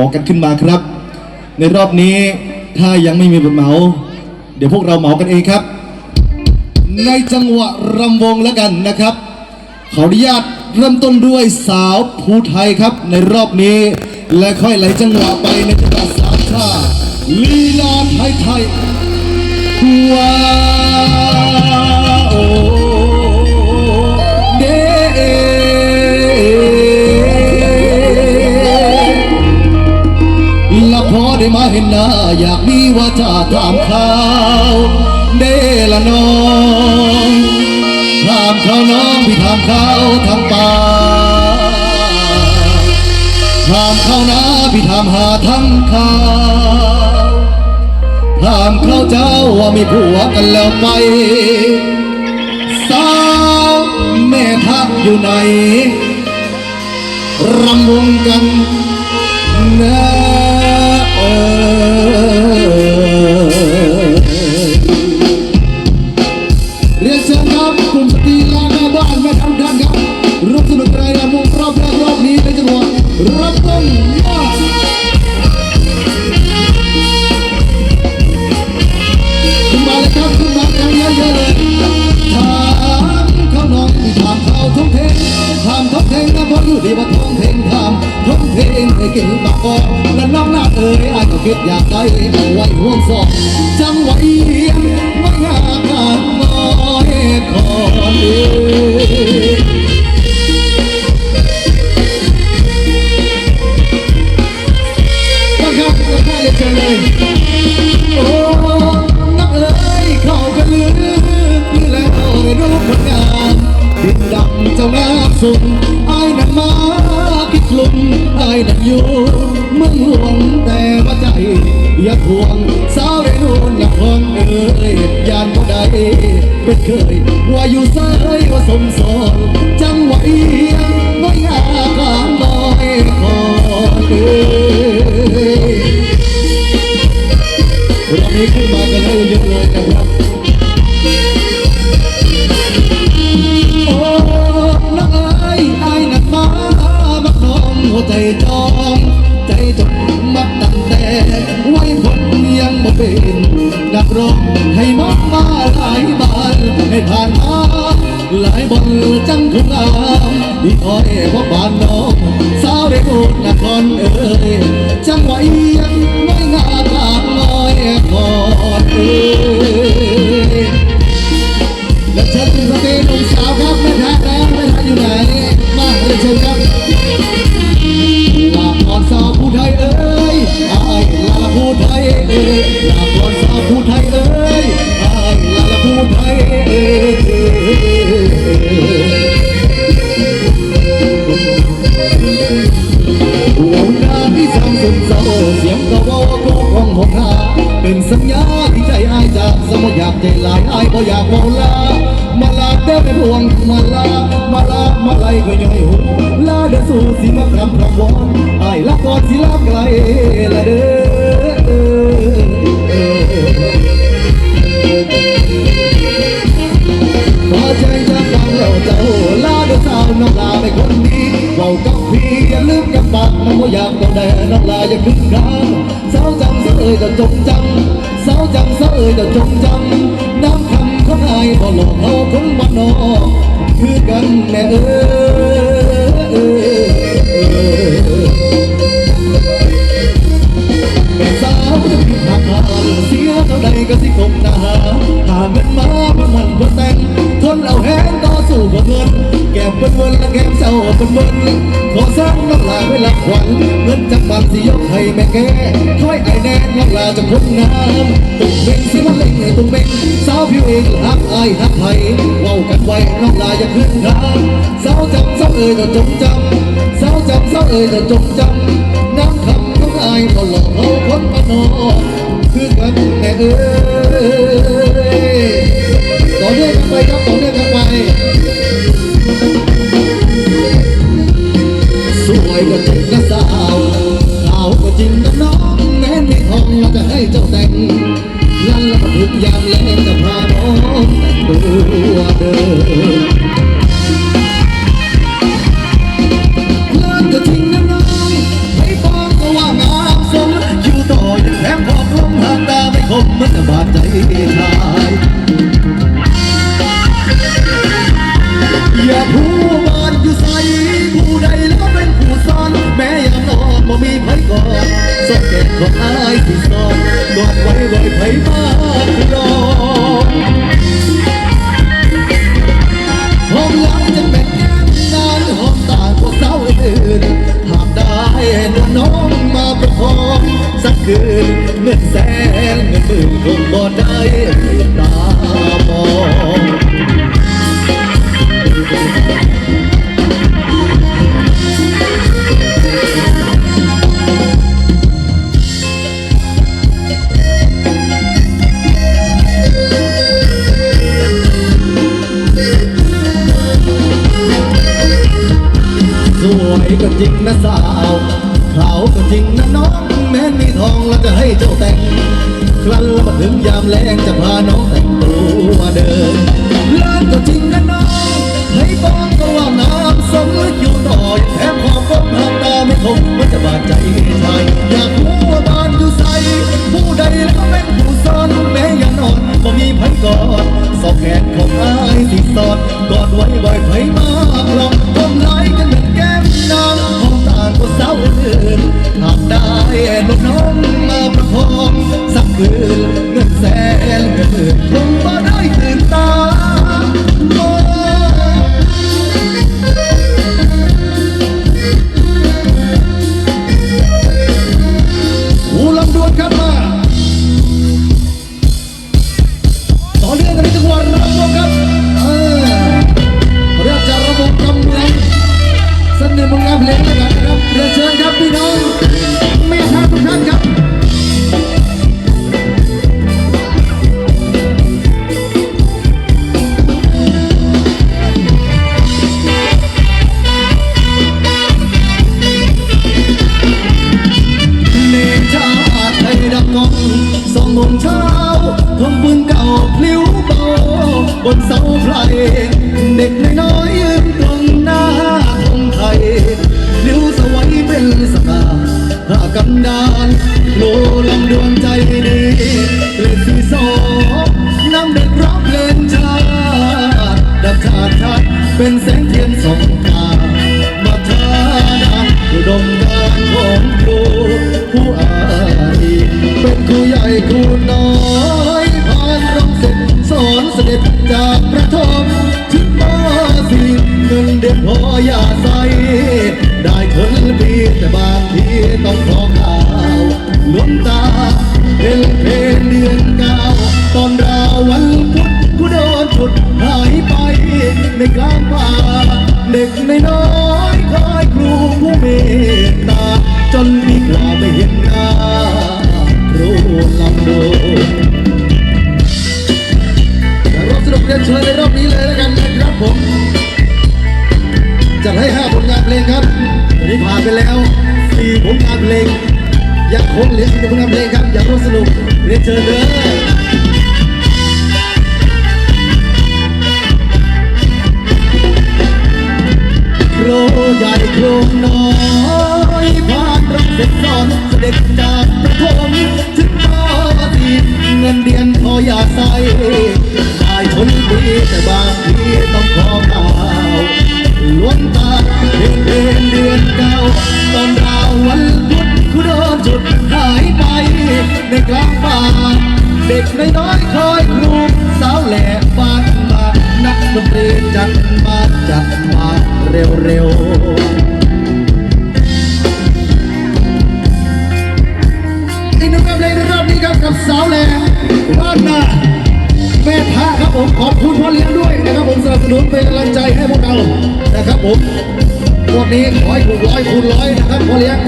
อกันขึ้นมาครับ ในรอบนี้ถ้ายังไม่มีบทเหมา เดี๋ยวพวกเราเหมากันเองครับ ในจังหวะรำวงแล้วกันนะครับ ขออนุญาตเริ่มต้นด้วยสาวภูไทยครับ ในรอบนี้และค่อยไหลจังหวะไปในจังหวะสามชาลีลาไทยไทยว้า ว่าจะถามข่าวเดละน้องถามเขาน้องพี่ถามเขาทางป่าถามเขานะพี่ถามหาทั้งข่าวถามเขาเจ้าว่ามีผัวกันแล้วไปสาวแม่ทักอยู่ไหนรำวงกันนะเอ อย่าทวงสาวได้นู่นละคนเอ้ยยานบ่ได้เป็นเคย ว่าอยู่เสยว่าสมสอนจังหวะเอียงไม่อยากขางน้อยขอเอ้ยวันนี้ขึ้นมากันเลยเยอะเลยนะครับโอ้นักเอ้ยไอ้นักมาบักน้องหัวใจจองใจจด บ่เป็นนักร้องให้มองมาหลายบ้านให้ผ่านมาหลายบนจังทุกอามดีคอยพบบ้านน้องสาวได้โอดนครเอ่ยจังไหวยังไม่งาตางน้อยกอนเอ่ย เสียงกระวอกโกของหกหาเป็นสัญญาที่ใจอายจากสมอยากใจลายอายก็อยากเมาลามาลาเด้อเป็นห่วงมาลามาลามาไล่ก็ย่อยหูลาเด้อสู่สิมาคำคำวอนอายละก่อนสิลาไกลละเด้อพอใจจะฟังเราเจ้าลาเดินสาวน้องลาไปคนดีเว้ากับพี่อย่าลืมกับ ปากน้องบ่อยากต้องแด่น้องลาอย่าขึ้นกลางสาวจังเสยจะจงจำสาวจังเสยจะจงจำน้ำคำของอายบ่หลอกเอาคนบ้านนอกคือกันแม่เอ้ยเป็นสาวจะผิดหักหานาหาหาเงินมาเพื่อมันเพื่อแต่งทนเอาแหง ต่อสู้เพื่อเงินแก้มเป็นเวินและแก้มเศร้าเป็นเวินขอสร้างน้ำลาไว้รับขวัญเงินจากบ้านสิยกให้แม่แก่ค่อยไอแน่น้ำลาจะพ้นน้ำตุ่มเบ่งสิมันเล่งตุ่มเบ่งสาวผิวเองหักอายหักไผ่เว้ากันไว้น้ำลาอย่าขึ้นทางสาวจำสาวเอ่ยจะจงจำสาวจำสาวเอ่ยจะจงจำ คือเงินแสนก็คือคงบ่ได้ตื่นตาหูลำดวนครับมาต่อเนื่องกันในจังหวัดระบบครับเออเรื่องจะระบบกำลังเสนอผลงานเพลงแล้วกันะครับเรียนเชิญครับพี่น้องแม่ค้าทุกท่านครับ ปืนเก่าพลิ้วเบาบนเสาไฟเด็กน้อยยืนตรงหน้าธงไทยพลิ้วสวยเป็นสง่าผ้ากันดานโลลำดวงใจดีเล็ดสีสองน้ำเด็กร้องเพลงชาติดับชาติชาติเป็นแสงเทียนสองตามา ป่าเด็กไม่น้อยคอยครูผู้เมตตา จนมีกว่าไม่เห็นหน้าครูลำโดงรอบสนุกเรียนเชิญในรอบนี้เลยแล้วกันนะครับผมจัดให้ห้าผลงานเพลงครับตอนนี้ผ่านไปแล้วสี่ผลงานเพลงยังคงเหลืออีกหนึ่งผลงานเพลงครับอยากร่วมสนุกเรียนเชิญเลย ใหญ่โครงน้อยผ่านรถเสร็จสอนเสด็จจากประถมถึงมอทีเงินเดือนพออยากใส่ได้ชนดีแต่บางทีต้องขอข่าวหลวงตาเดือนเดือนเก้าตอนราววันพุธคุณโดนจุดหายไปในกลางป่าเด็กน้อย เร็วอีกหนึ่งเลยในรอบนี้ครับกับสาวแหล่บ้านนาแม่พระครับผมขอบคุณพ่อเลี้ยงด้วยนะครับผมสนับสนุนเป็นกำลังใจให้พวกเรานะครับผมวันนี้ร้อยหกร้อยคูณร้อยนะครับพ่อเลี้ยง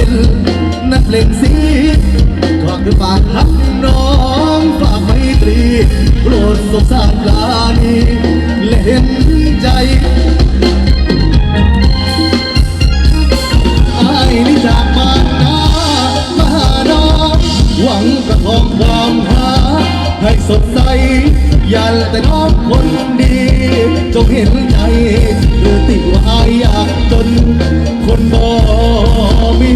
เพ็ญนักเพลงสีขอคือฝากรักน้องฝากไมตรีโปรดสงสารลานีและเห็นใจ สดใส อย่าแต่น้องคนดี จงเห็นใจหรือติว่าอายอยากจนคนบ่มี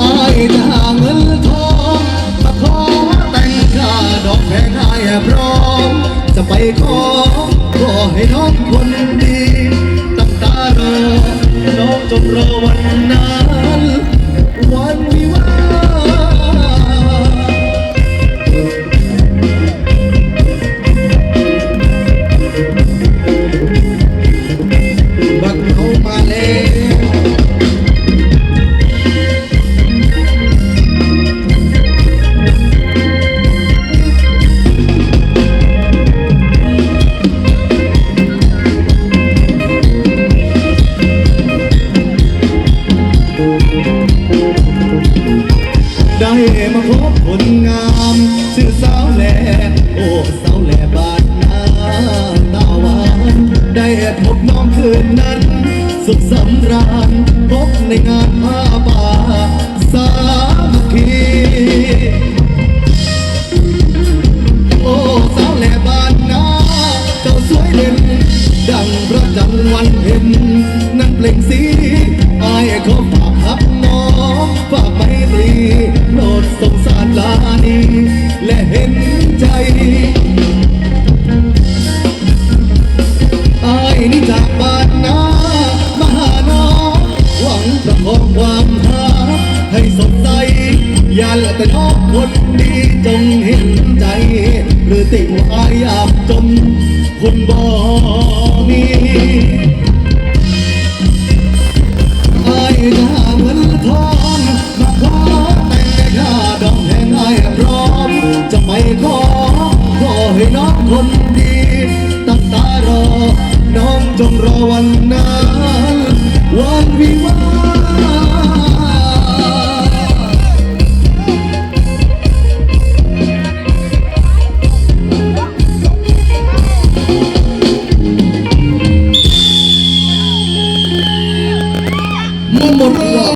อายจะหาเงินทองมาขอแต่งค่าดอกแพงอายพร้อม จะไปขอขอให้น้องคนดีตั้งตารอน้องจงรอวันนั้น อย่าละแต่นองคนดีจงเห็นใจ หรือติว่าอยอยากจนคนบ่มีไอายจะหาเงินทองมาขอแต่งแต่ค่าดอกแพงอายพร้อม จะไม่ขอขอให้น้องคนดี ตั้งตารอ น้องจงรอวันนั้น